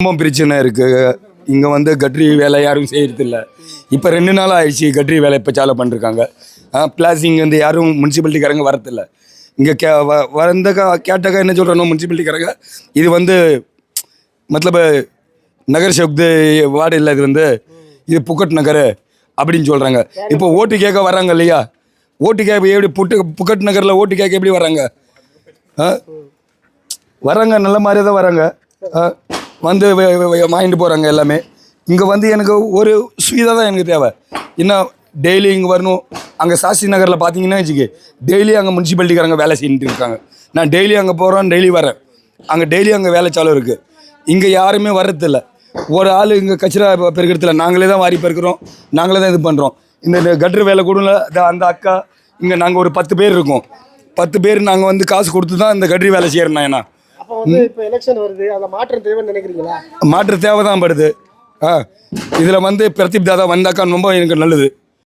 ரொம்ப பிரச்சனை இருக்குது இங்கே வந்து கட்ரி வேலை யாரும் செய்கிறதில்ல இப்போ ரெண்டு நாள் ஆயிடுச்சு கட்ரி வேலை இப்போ சாலை பண்ணிருக்காங்க ப்ளஸ் இங்கே வந்து யாரும் முனிசிபாலிட்டிக்காரங்க வரதில்ல. இங்கே கே வ வந்தக்கா கேட்டாக்கா என்ன சொல்கிறோம் முனிசிபாலிட்டிக்காரங்க இது வந்து மத்தலப் நகர் சவுக் வார்டு இல்லை இது வந்து இது புக்கட் நகர் அப்படின்னு சொல்கிறாங்க இப்போ ஓட்டு கேட்க வராங்க இல்லையா? ஓட்டு கேட்க எப்படி புட்டு புக்கட் நகரில் ஓட்டு கேட்க எப்படி வராங்க? ஆ? வராங்க நல்ல மாதிரி தான் வராங்க. ஆ, வந்து வாங்கிட்டு போகிறாங்க எல்லாமே. இங்கே வந்து எனக்கு ஒரு சுவிதா தான் எனக்கு தேவை. இன்னும் டெய்லி இங்கே வரணும். அங்கே சாஸ்திரி நகரில் பார்த்தீங்கன்னா வச்சுக்கி டெய்லி அங்கே முனிசிபாலிட்டிக்காரங்க வேலை செஞ்சுட்டு இருக்காங்க. நான் டெய்லி அங்கே போகிறோம் டெய்லி வரேன். அங்கே டெய்லி அங்கே வேலை சாலும் இருக்குது இங்கே யாருமே வர்றதில்ல. ஒரு ஆள் இங்கே கச்சரா பெ- பெருக்கிறதில்ல நாங்களே தான் வாரி பெருக்கிறோம். நாங்களே தான் இது பண்ணுறோம் இந்த கட்ரு வேலை கூட அந்த அக்கா இங்கே நாங்கள் ஒரு பத்து பேர் இருக்கோம். பத்து பேர் நாங்கள் வந்து காசு கொடுத்து தான் இந்த கட்ரி வேலை செய்கிறோம் ஏன்னா அப்போ வந்து இப்போ எலெக்ஷன் வருது அந்த மாற்றம் தேவைன்னு நினைக்கிறீங்களா? மாற்று தேவை தான் படுது. ஆ இதில் வந்து பிரதீப் தாதா வந்தாக்கா ரொம்ப எனக்கு நல்லது.